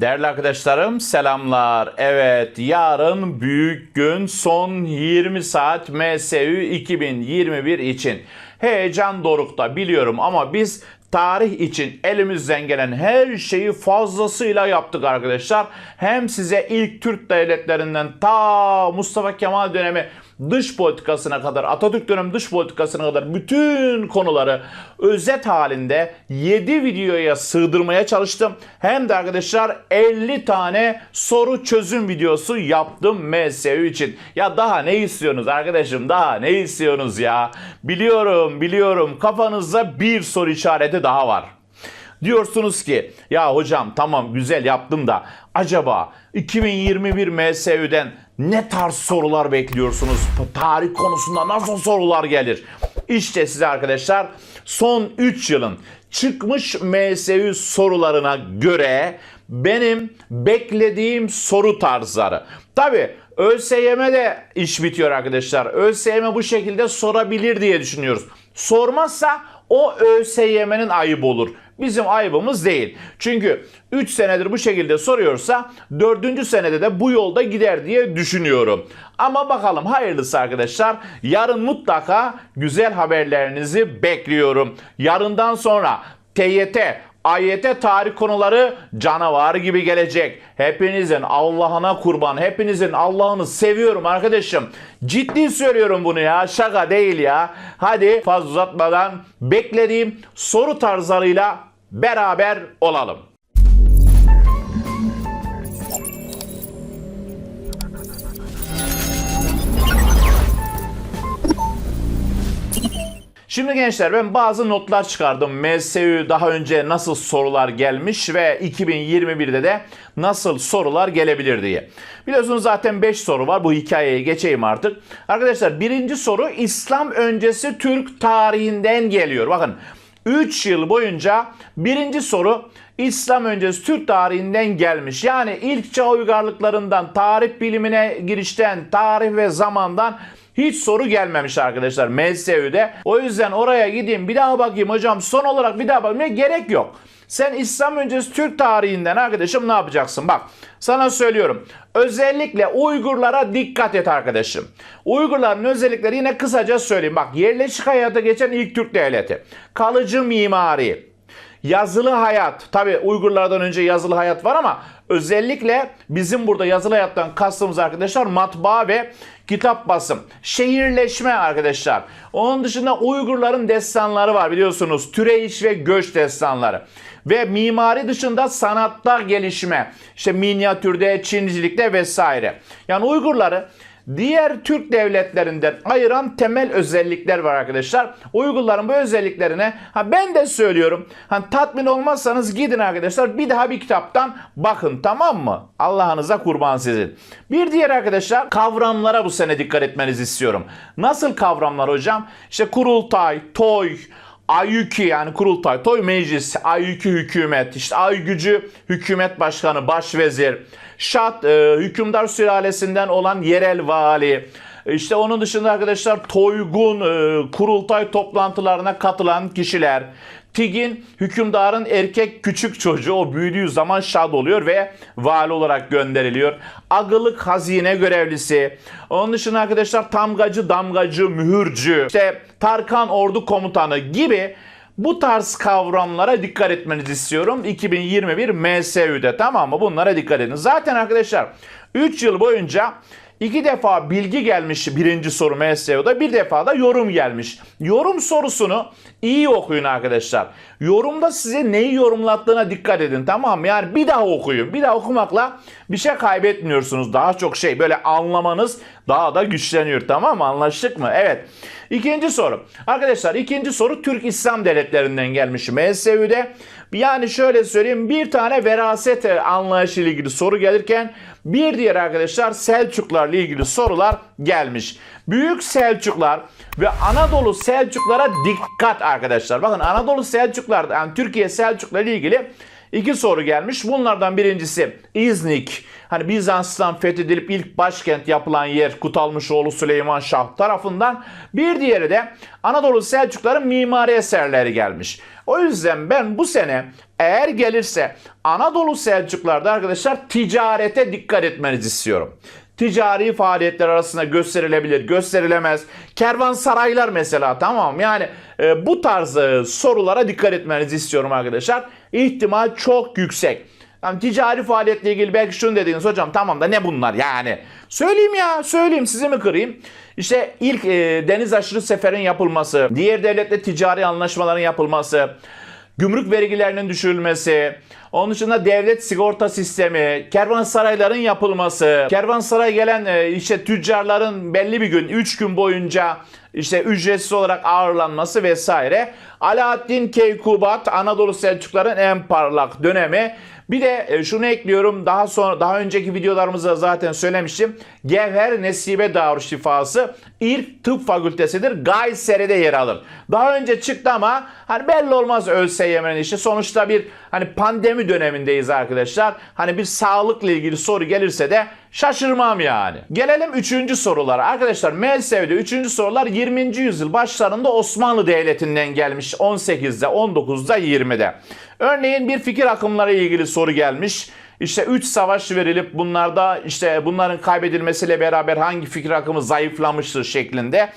Değerli arkadaşlarım selamlar. Evet yarın büyük gün son 20 saat MSÜ 2021 için. Heyecan dorukta biliyorum ama biz tarih için elimizden gelen her şeyi fazlasıyla yaptık arkadaşlar. Hem size ilk Türk devletlerinden ta Mustafa Kemal dönemi dış politikasına kadar, Atatürk dönemi dış politikasına kadar bütün konuları özet halinde 7 videoya sığdırmaya çalıştım. Hem de arkadaşlar 50 tane soru çözüm videosu yaptım MSU için. Ya daha ne istiyorsunuz arkadaşım? Daha ne istiyorsunuz ya? Biliyorum, biliyorum. Kafanızda bir soru işareti daha var. Diyorsunuz ki ya hocam tamam güzel yaptım da acaba 2021 MSÜ'den ne tarz sorular bekliyorsunuz? Tarih konusunda nasıl sorular gelir? İşte size arkadaşlar son 3 yılın çıkmış MSÜ sorularına göre benim beklediğim soru tarzları. Tabi ÖSYM'de iş bitiyor arkadaşlar. ÖSYM bu şekilde sorabilir diye düşünüyoruz. Sormazsa o ÖSYM'nin ayıbı olur. Bizim ayıbımız değil. Çünkü 3 senedir bu şekilde soruyorsa 4. senede de bu yolda gider diye düşünüyorum. Ama bakalım hayırlısı arkadaşlar. Yarın mutlaka güzel haberlerinizi bekliyorum. Yarından sonra TYT, AYT tarih konuları canavar gibi gelecek. Hepinizin Allah'ına kurban. Hepinizin Allah'ını seviyorum arkadaşım. Ciddi söylüyorum bunu ya. Şaka değil ya. Hadi fazla uzatmadan beklediğim soru tarzlarıyla beraber olalım. Şimdi gençler ben bazı notlar çıkardım. MSU daha önce nasıl sorular gelmiş ve 2021'de de nasıl sorular gelebilir diye. Biliyorsunuz zaten 5 soru var. Bu hikayeye geçeyim artık. Arkadaşlar birinci soru İslam öncesi Türk tarihinden geliyor. Bakın 3 yıl boyunca birinci soru İslam öncesi Türk tarihinden gelmiş. Yani ilk çağ uygarlıklarından, tarih bilimine girişten, tarih ve zamandan hiç soru gelmemiş arkadaşlar MSÜ'de. O yüzden oraya gideyim bir daha bakayım hocam son olarak bir daha bakayım. Gerek yok. Sen İslam öncesi Türk tarihinden arkadaşım ne yapacaksın? Bak sana söylüyorum. Özellikle Uygurlara dikkat et arkadaşım. Uygurların özellikleri yine kısaca söyleyeyim. Bak yerleşik hayata geçen ilk Türk devleti. Kalıcı mimari. Yazılı hayat. Tabi Uygurlardan önce yazılı hayat var ama özellikle bizim burada yazılı hayattan kastımız arkadaşlar matbaa ve kitap basım. Şehirleşme arkadaşlar. Onun dışında Uygurların destanları var biliyorsunuz. Türeyiş ve göç destanları. Ve mimari dışında sanatta gelişme. İşte minyatürde, çinicilikte vesaire. Yani Uygurları diğer Türk devletlerinden ayıran temel özellikler var arkadaşlar. Uygurların bu özelliklerine ha ben de söylüyorum. Hani tatmin olmazsanız gidin arkadaşlar bir daha bir kitaptan bakın tamam mı? Allah'ınıza kurban sizin. Bir diğer arkadaşlar kavramlara bu sene dikkat etmenizi istiyorum. Nasıl kavramlar hocam? İşte kurultay, toy, Ayyüki yani kurultay, toy meclis, Ayyüki hükümet, işte ay gücü hükümet başkanı, başvezir, şat e, hükümdar sülalesinden olan yerel vali, işte onun dışında arkadaşlar toygun e, kurultay toplantılarına katılan kişiler, Tigin hükümdarın erkek küçük çocuğu o büyüdüğü zaman şad oluyor ve vali olarak gönderiliyor. Agılık hazine görevlisi. Onun dışında arkadaşlar tamgacı, damgacı, mühürcü, işte Tarkan ordu komutanı gibi bu tarz kavramlara dikkat etmenizi istiyorum. 2021 MSÜ'de tamam mı? Bunlara dikkat edin. Zaten arkadaşlar 3 yıl boyunca İki defa bilgi gelmiş birinci soru MSU'da bir defa da yorum gelmiş. Yorum sorusunu iyi okuyun arkadaşlar. Yorumda size neyi yorumlattığına dikkat edin tamam mı? Yani bir daha okuyun. Bir daha okumakla bir şey kaybetmiyorsunuz. Daha çok şey böyle anlamanız daha da güçleniyor tamam mı? Anlaştık mı? Evet. İkinci soru. Arkadaşlar ikinci soru Türk İslam devletlerinden gelmiş MSU'de. Yani şöyle söyleyeyim bir tane veraset anlayışı ile ilgili soru gelirken bir diğer arkadaşlar Selçuklarla ilgili sorular gelmiş. Büyük Selçuklar ve Anadolu Selçuklara dikkat arkadaşlar. Bakın Anadolu Selçuklar yani Türkiye Selçukları ile ilgili iki soru gelmiş. Bunlardan birincisi İznik. Hani Bizans'tan fethedilip ilk başkent yapılan yer Kutalmışoğlu Süleyman Şah tarafından. Bir diğeri de Anadolu Selçukların mimari eserleri gelmiş. O yüzden ben bu sene eğer gelirse Anadolu Selçuklar'da arkadaşlar ticarete dikkat etmenizi istiyorum ticari faaliyetler arasında gösterilebilir, gösterilemez. Kervansaraylar mesela tamam yani e, bu tarz e, sorulara dikkat etmenizi istiyorum arkadaşlar. İhtimal çok yüksek. Yani ticari faaliyetle ilgili belki şunu dediniz hocam tamam da ne bunlar yani. Söyleyeyim ya söyleyeyim sizi mi kırayım? İşte ilk e, deniz aşırı seferin yapılması, diğer devletle ticari anlaşmaların yapılması, gümrük vergilerinin düşürülmesi, onun dışında devlet sigorta sistemi, kervansarayların yapılması, kervansaray gelen e, işte tüccarların belli bir gün, 3 gün boyunca işte ücretsiz olarak ağırlanması vesaire. Alaaddin Keykubat Anadolu Selçukların en parlak dönemi. Bir de e, şunu ekliyorum daha sonra daha önceki videolarımızda zaten söylemiştim. Gevher Nesibe Darüşşifası ilk tıp fakültesidir. Kayseri'de yer alır. Daha önce çıktı ama hani belli olmaz ÖSYM'nin işi. Sonuçta bir hani pandemi dönemindeyiz arkadaşlar. Hani bir sağlıkla ilgili soru gelirse de şaşırmam yani. Gelelim 3. sorulara. Arkadaşlar MSV'de 3. sorular 20. yüzyıl başlarında Osmanlı Devleti'nden gelmiş 18'de, 19'da, 20'de. Örneğin bir fikir akımları ilgili soru gelmiş. İşte 3 savaş verilip bunlarda işte bunların kaybedilmesiyle beraber hangi fikir akımı zayıflamıştır şeklinde.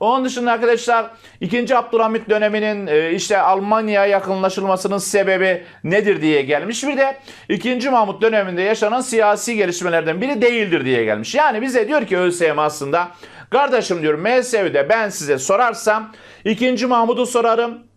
Onun dışında arkadaşlar 2. Abdülhamit döneminin e, işte Almanya yakınlaşılmasının sebebi nedir diye gelmiş. Bir de 2. Mahmut döneminde yaşanan siyasi gelişmelerden biri değildir diye gelmiş. Yani bize diyor ki ÖSYM aslında kardeşim diyor MSV'de ben size sorarsam 2. Mahmut'u sorarım.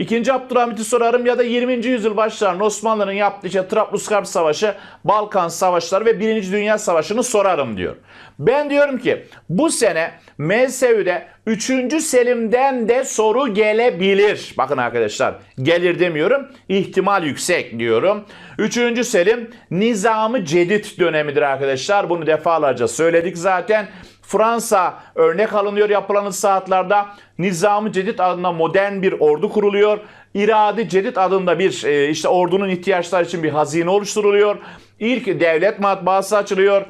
İkinci Abdülhamit'i sorarım ya da 20. yüzyıl başlarında Osmanlı'nın yaptığı işte Trablusgarp Savaşı, Balkan Savaşları ve 1. Dünya Savaşı'nı sorarım diyor. Ben diyorum ki bu sene MSÜ'de 3. Selim'den de soru gelebilir. Bakın arkadaşlar gelir demiyorum ihtimal yüksek diyorum. 3. Selim Nizamı Cedid dönemidir arkadaşlar. Bunu defalarca söyledik zaten. Fransa örnek alınıyor yapılan ıslahatlarda. Nizam-ı Cedid adında modern bir ordu kuruluyor. İradi Cedid adında bir e, işte ordunun ihtiyaçları için bir hazine oluşturuluyor. İlk devlet matbaası açılıyor.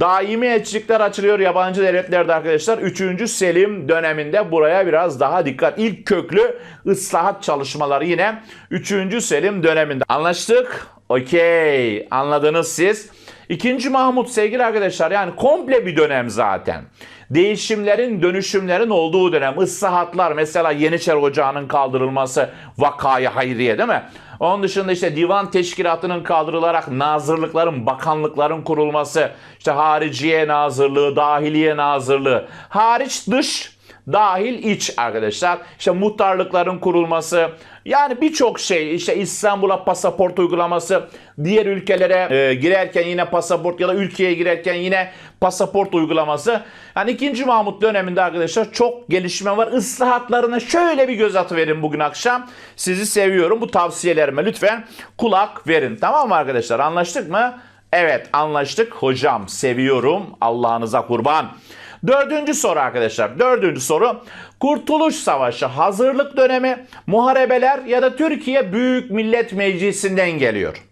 Daimi elçilikler açılıyor yabancı devletlerde arkadaşlar. 3. Selim döneminde buraya biraz daha dikkat. İlk köklü ıslahat çalışmaları yine 3. Selim döneminde. Anlaştık? Okey. Anladınız siz. İkinci Mahmut sevgili arkadaşlar yani komple bir dönem zaten. Değişimlerin, dönüşümlerin olduğu dönem. Islahatlar mesela Yeniçer Ocağı'nın kaldırılması vakayı hayriye değil mi? Onun dışında işte divan teşkilatının kaldırılarak nazırlıkların, bakanlıkların kurulması, işte hariciye nazırlığı, dahiliye nazırlığı, hariç dış, dahil iç arkadaşlar. İşte muhtarlıkların kurulması, yani birçok şey işte İstanbul'a pasaport uygulaması, diğer ülkelere e, girerken yine pasaport ya da ülkeye girerken yine pasaport uygulaması. Yani 2. Mahmut döneminde arkadaşlar çok gelişme var. Islahatlarına şöyle bir göz atıverin bugün akşam. Sizi seviyorum. Bu tavsiyelerime lütfen kulak verin. Tamam mı arkadaşlar? Anlaştık mı? Evet anlaştık. Hocam seviyorum. Allah'ınıza kurban. Dördüncü soru arkadaşlar. Dördüncü soru. Kurtuluş Savaşı hazırlık dönemi, muharebeler ya da Türkiye Büyük Millet Meclisi'nden geliyor.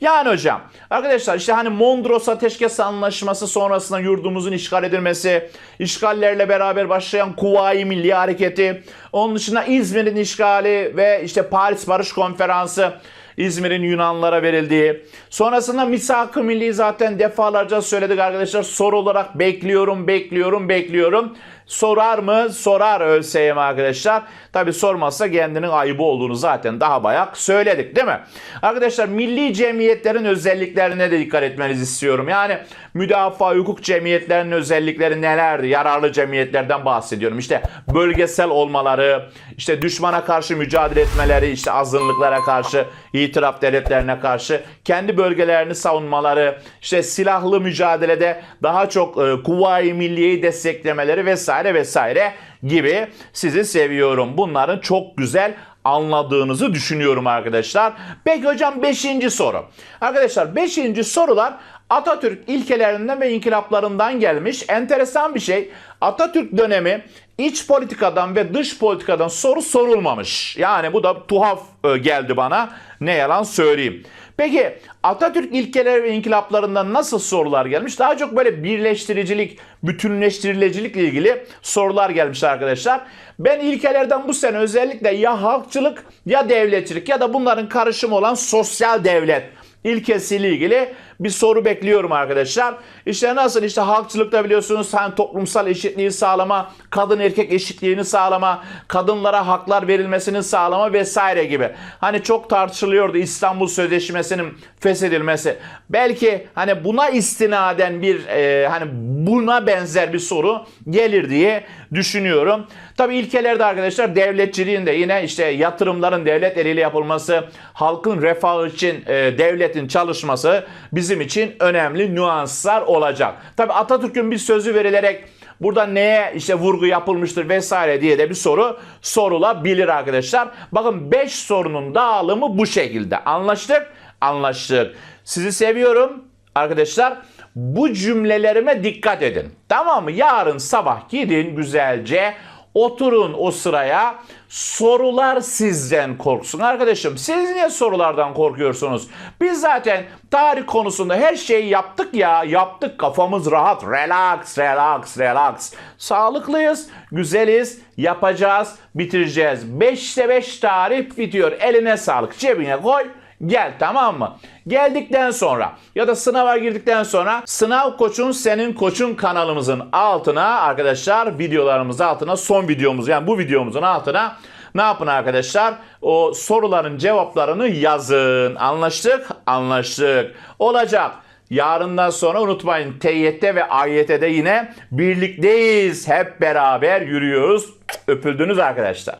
Yani hocam arkadaşlar işte hani Mondros Ateşkes Anlaşması sonrasında yurdumuzun işgal edilmesi, işgallerle beraber başlayan Kuvayi Milli Hareketi, onun dışında İzmir'in işgali ve işte Paris Barış Konferansı, İzmir'in Yunanlara verildiği. Sonrasında misak-ı milli zaten defalarca söyledik arkadaşlar. Soru olarak bekliyorum, bekliyorum, bekliyorum. Sorar mı? Sorar ÖSYM arkadaşlar. Tabi sormazsa kendinin ayıbı olduğunu zaten daha bayak söyledik değil mi? Arkadaşlar milli cemiyetlerin özelliklerine de dikkat etmenizi istiyorum. Yani müdafaa hukuk cemiyetlerinin özellikleri nelerdi? Yararlı cemiyetlerden bahsediyorum. İşte bölgesel olmaları, işte düşmana karşı mücadele etmeleri, işte azınlıklara karşı, itiraf devletlerine karşı kendi bölgelerini savunmaları, işte silahlı mücadelede daha çok e, Kuvayi Milliye'yi desteklemeleri vesaire vesaire gibi sizi seviyorum. Bunların çok güzel anladığınızı düşünüyorum arkadaşlar. Peki hocam 5. soru. Arkadaşlar 5. sorular Atatürk ilkelerinden ve inkılaplarından gelmiş. Enteresan bir şey. Atatürk dönemi iç politikadan ve dış politikadan soru sorulmamış. Yani bu da tuhaf e, geldi bana. Ne yalan söyleyeyim. Peki Atatürk ilkeleri ve inkılaplarından nasıl sorular gelmiş? Daha çok böyle birleştiricilik, bütünleştirilicilikle ilgili sorular gelmiş arkadaşlar. Ben ilkelerden bu sene özellikle ya halkçılık ya devletçilik ya da bunların karışımı olan sosyal devlet ilkesiyle ilgili bir soru bekliyorum arkadaşlar. İşte nasıl işte halkçılıkta biliyorsunuz hani toplumsal eşitliği sağlama, kadın erkek eşitliğini sağlama, kadınlara haklar verilmesini sağlama vesaire gibi. Hani çok tartışılıyordu İstanbul Sözleşmesi'nin feshedilmesi. Belki hani buna istinaden bir e, hani buna benzer bir soru gelir diye düşünüyorum. Tabii ilkelerde arkadaşlar devletçiliğin de yine işte yatırımların devlet eliyle yapılması, halkın refahı için e, devletin çalışması bizim için önemli nüanslar olacak. Tabii Atatürk'ün bir sözü verilerek burada neye işte vurgu yapılmıştır vesaire diye de bir soru sorulabilir arkadaşlar. Bakın 5 sorunun dağılımı bu şekilde. Anlaştık? Anlaştık. Sizi seviyorum arkadaşlar. Bu cümlelerime dikkat edin. Tamam mı? Yarın sabah gidin güzelce oturun o sıraya. Sorular sizden korksun arkadaşım. Siz niye sorulardan korkuyorsunuz? Biz zaten tarih konusunda her şeyi yaptık ya. Yaptık kafamız rahat. Relax, relax, relax. Sağlıklıyız, güzeliz, yapacağız, bitireceğiz. 5'te 5 tarih bitiyor. Eline sağlık. Cebine koy. Gel tamam mı? Geldikten sonra ya da sınava girdikten sonra sınav koçun senin koçun kanalımızın altına arkadaşlar videolarımız altına son videomuz yani bu videomuzun altına ne yapın arkadaşlar? O soruların cevaplarını yazın. Anlaştık? Anlaştık. Olacak. Yarından sonra unutmayın TYT ve AYT'de yine birlikteyiz. Hep beraber yürüyoruz. Öpüldünüz arkadaşlar.